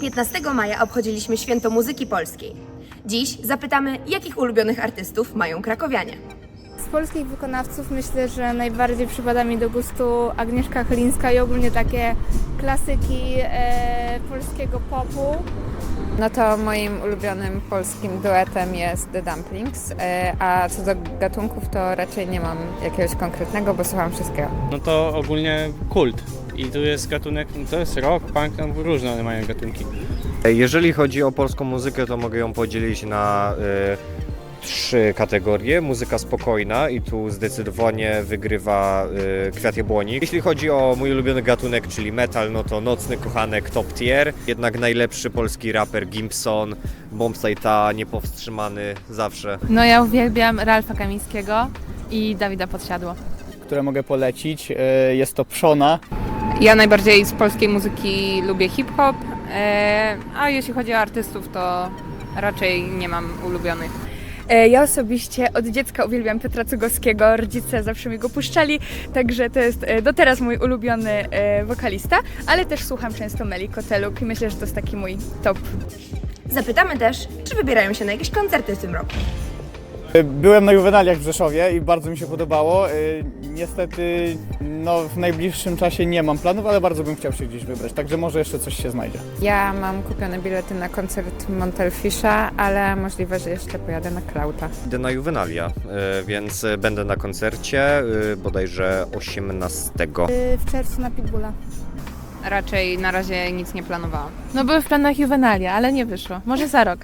15 maja obchodziliśmy święto muzyki polskiej. Dziś zapytamy, jakich ulubionych artystów mają krakowianie. Z polskich wykonawców myślę, że najbardziej przypada mi do gustu Agnieszka Chylińska i ogólnie takie klasyki e, polskiego popu. No to moim ulubionym polskim duetem jest The Dumplings, e, a co do gatunków to raczej nie mam jakiegoś konkretnego, bo słucham wszystkiego. No to ogólnie kult. I tu jest gatunek, no to jest rock, punk, no różne one mają gatunki. Jeżeli chodzi o polską muzykę, to mogę ją podzielić na y, trzy kategorie. Muzyka spokojna i tu zdecydowanie wygrywa y, Kwiat Jabłoni. Jeśli chodzi o mój ulubiony gatunek, czyli metal, no to Nocny Kochanek top tier. Jednak najlepszy polski raper Gimpson, Bombsite niepowstrzymany zawsze. No ja uwielbiam Ralfa Kamińskiego i Dawida Podsiadło. które mogę polecić. E, Jest to Przona. Ja najbardziej z polskiej muzyki lubię hip-hop, e, a jeśli chodzi o artystów, to raczej nie mam ulubionych. E, Ja osobiście od dziecka uwielbiam Piotra Cugowskiego, rodzice zawsze mi go puszczali, także to jest e, do teraz mój ulubiony e, wokalista, ale też słucham często Meli Koteluk i myślę, że to jest taki mój top. Zapytamy też, czy wybierają się na jakieś koncerty w tym roku. Byłem na Juwenaliach w Rzeszowie i bardzo mi się podobało. E, Niestety no, w najbliższym czasie nie mam planów, ale bardzo bym chciał się gdzieś wybrać, także może jeszcze coś się znajdzie. Ja mam kupione bilety na koncert Montelfisha, ale możliwe, że jeszcze pojadę na Klauta. Idę na Juvenalia, y, więc y, będę na koncercie y, bodajże 18. E, W czerwcu na Pitbulla. Raczej na razie nic nie planowałam. No były w planach Juvenalia, ale nie wyszło. Może za rok.